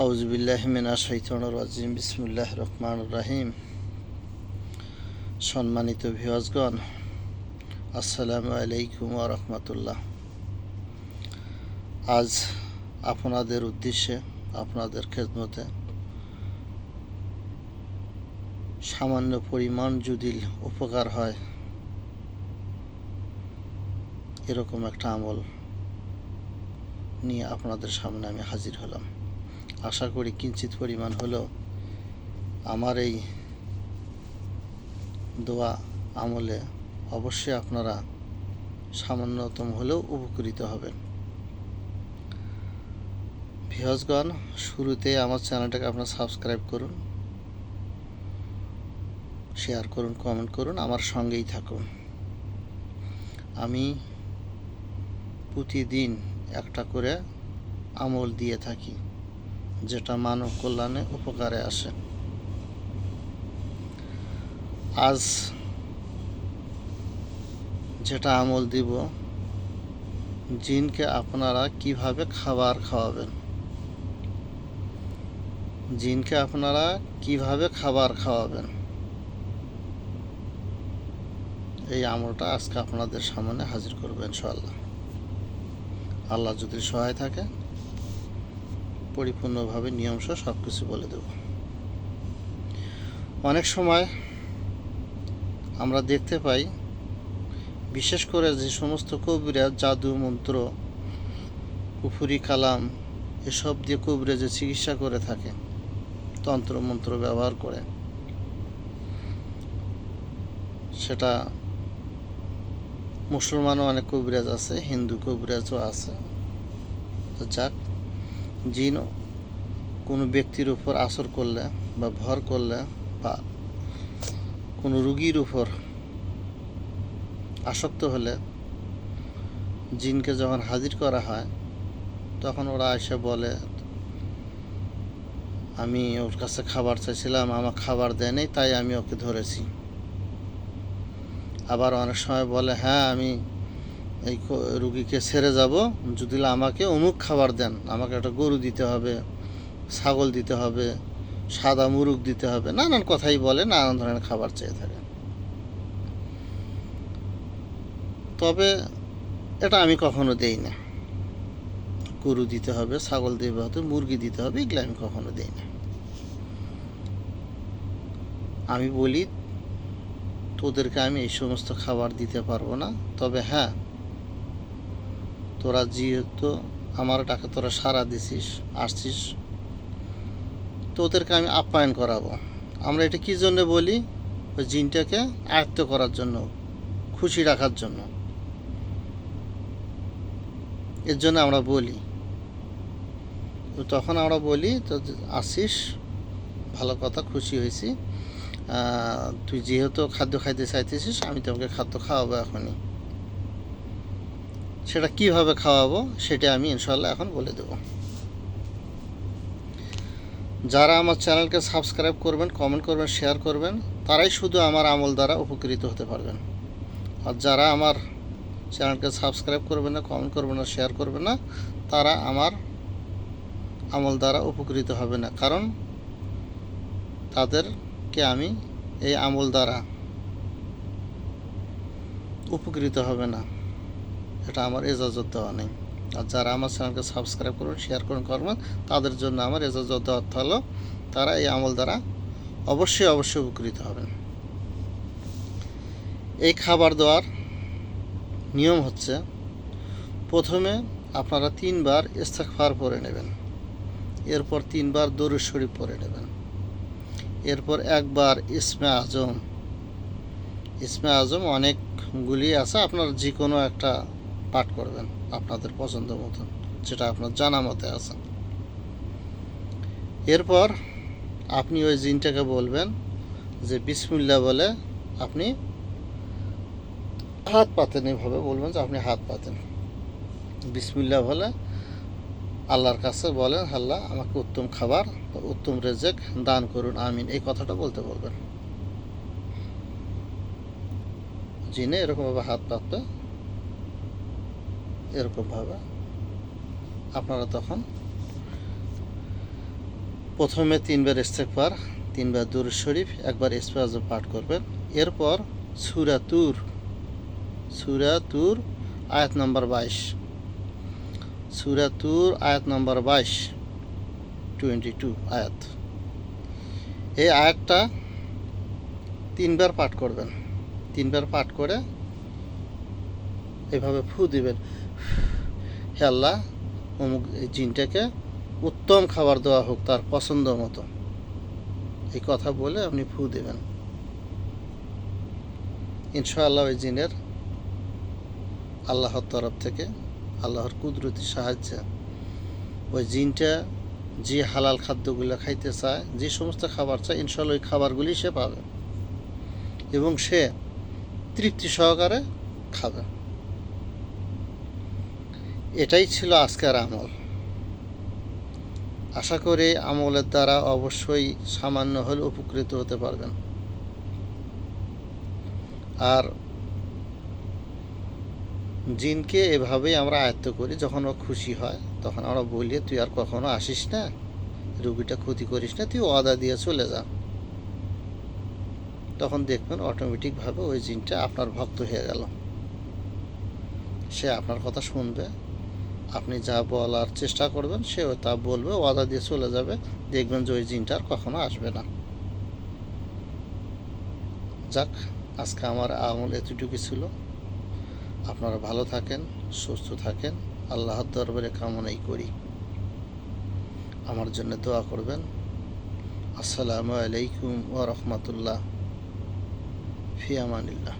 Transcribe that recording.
আউজবিল্লাহমিনা শৈতন রাজিম বিসমুল্লাহ রহমান রাহিম। সম্মানিত ভিওয়াজগণ আসসালামু আলাইকুম রহমতুল্লাহ। আজ আপনাদের উদ্দেশ্যে, আপনাদের খেদমতে সামান্য পরিমাণ যদি উপকার হয়, এরকম একটা আমল নিয়ে আপনাদের সামনে আমি হাজির হলাম। আশা করি কিঞ্চিত পরিমাণ হলেও আমার এই দোয়া আমলে অবশ্যই আপনারা সামান্যতম হলেও উপকৃত হবেন। ভিহজগণ শুরুতে আমার চ্যানেলটাকে আপনারা সাবস্ক্রাইব করুন, শেয়ার করুন, কমেন্ট করুন, আমার সঙ্গেই থাকুন। আমি প্রতিদিন একটা করে আমল দিয়ে থাকি। যেটা মানব কল্যাণে উপকারে আসে। আজ যেটা আমল দিব, জিনকে আপনারা কীভাবে খাবার খাওয়াবেন? জিনকে আপনারা কীভাবে খাবার খাওয়াবেন? এই আমলটা আজকে আপনাদের সামনে হাজির করবেন ইনশাআল্লাহ। আল্লাহ যদি সহায় থাকে পরিপূর্ণভাবে নিয়মসহ সব কিছু বলে দেব। অনেক সময় আমরা দেখতে পাই, বিশেষ করে যে সমস্ত কবিরা জাদু, মন্ত্র কুফুরি কালাম এসব দিয়ে কবিরা যে চিকিৎসা করে থাকে, তন্ত্র, মন্ত্র ব্যবহার করে, সেটা মুসলমানও অনেক কবিরাজ আছে, হিন্দু কবিরাজও আছে। যাক জিন কোনো ব্যক্তির উপর আসর করলে বা ভর করলে বা কোনো রুগীর উপর আসক্ত হলে জিনকে যখন হাজির করা হয়, তখন ওরা এসে বলে, আমি ওর কাছে খাবার চাইছিলাম আমার খাবার দেয়নি, তাই আমি ওকে ধরেছি। আবার অনেক সময় বলে হ্যাঁ আমি এই রুগীকে ছেড়ে যাব, যদি আমাকে অমুক খাবার দেন, আমাকে একটা গরু দিতে হবে, ছাগল দিতে হবে, সাদা মুরগ দিতে হবে, নানান কথাই বলে, নানান ধরনের খাবার চেয়ে থাকে। তবে এটা আমি কখনো দেই না। গরু দিতে হবে, ছাগল দিতে হবে, মুরগি দিতে হবে, এগুলো আমি কখনো দেই না। আমি বলি, তোদেরকে আমি এই সমস্ত খাবার দিতে পারব না, তবে হ্যাঁ তোরা যেহেতু আমার ডাকে তোরা সারা দিছিস, আসছিস তোদেরকে আমি আপ্যায়ন করাবো। আমরা এটা কী জন্য বলি? ওই জিনটাকে আয়ত্ত করার জন্য, খুশি রাখার জন্য। এর জন্য আমরা বলি। তো তখন আমরা বলি, তো আসিস, ভালো কথা, খুশি হয়েছি। তুই যেহেতু খাদ্য খাইতে চাইতেছিস, আমি তোমাকে খাদ্য খাওয়াবো এখনই। সেটা কীভাবে খাওয়াবো সেটা আমি ইনশাল্লাহ এখন বলে দেব। যারা আমার চ্যানেলকে সাবস্ক্রাইব করবেন, কমেন্ট করবেন, শেয়ার করবেন, তারাই শুধু আমার আমল দ্বারা উপকৃত হতে পারবেন। আর যারা আমার চ্যানেলকে সাবস্ক্রাইব করবেন না, কমেন্ট করবেন না, শেয়ার করবেন না, তারা আমার আমল দ্বারা উপকৃত হবে না। কারণ তাদেরকে আমি এই আমল দ্বারা উপকৃত হবে না। এটা আমার এজাজত দেওয়া নেই। আর যারা আমার চ্যানেলকে সাবস্ক্রাইব করুন শেয়ার করুন করবেন, তাদের জন্য আমার এজাজত অর্থ হলো তারা এই আমল দ্বারা অবশ্যই অবশ্যই উপকৃত হবেন। এই খাবার দেওয়ার নিয়ম হচ্ছে, প্রথমে আপনারা তিনবার ইস্তেকফার পরে নেবেন। এরপর তিনবার দরুদ শরীফ পরে নেবেন। এরপর একবার ইসমে আজম। ইসমে আজম অনেকগুলি আছে, আপনার যে কোনো একটা পাঠ করবেন আপনাদের পছন্দ মতন, যেটা আপনার জানা মতে আছে। এরপর আপনি ওই জিনটাকে বলবেন যে বিসমিল্লা বলে আপনি হাত পাতেন এভাবে, বলবেন যে আপনি হাত পাতেন। বিসমিল্লা বলে আল্লাহর কাছে বলেন, আল্লাহ, আমাকে উত্তম খাবার উত্তম রেজেক দান করুন, আমিন। এই কথাটা বলতে বলবেন। জিনে এরকমভাবে হাত পাতবে। এরকমভাবে আপনারা তখন প্রথমে তিনবার ইস্তেকবার তিনবার দুর শরীফ, একবার ইসফাজ পাঠ করবেন। এরপর সুরাতুর সুরাতুর আয়াত নম্বর বাইশ। সুরাতুর আয়াত নম্বর বাইশ, টোয়েন্টি টু আয়াত। এই আয়াতটা তিনবার পাঠ করবেন। তিনবার পাঠ করে এভাবে ফু দিবেন। হে আল্লাহ, অমুক এই জিনটাকে উত্তম খাবার দেওয়া হোক তার পছন্দ মতো। এই কথা বলে আপনি ফু দেবেন। ইনশাআল্লাহ ওই জিনের আল্লাহর তরফ থেকে, আল্লাহর কুদরতি সাহায্যে ওই জিনটা যে হালাল খাদ্যগুলো খাইতে চায়, যে সমস্ত খাবার চায় ইনশাল্লাহ ওই খাবারগুলি সে পাবে এবং সে তৃপ্তি সহকারে খাবে। এটাই ছিল আজকের আমল। আশা করি আমলের দ্বারা অবশ্যই সামান্য হলে উপকৃত হতে পারবেন। আর জিনকে এভাবেই আমরা আয়ত্ত করি, যখন ও খুশি হয়, তখন আমরা বলি, তুই আর কখনো আসিস না? রুগীটা ক্ষতি করিস না, তুই ওয়াদা দিয়ে চলে যা। তখন দেখবেন অটোমেটিকভাবে ওই জিনটা আপনার ভক্ত হয়ে গেল। সে আপনার কথা শুনবে আপনি যা বলার চেষ্টা করবেন, সে তা বলবে, ওয়াদা দিয়ে চলে যাবে। দেখবেন যে ওই জিনটা আর কখনো আসবে না। যাক, আজকে আমার আমল এতটুকু ছিল। আপনারা ভালো থাকেন, সুস্থ থাকেন। আল্লাহর দরবারে কামনাই করি। আমার জন্য দোয়া করবেন। আসসালামু আলাইকুম ওয়া রাহমাতুল্লাহ। ফি আমানিল্লাহ।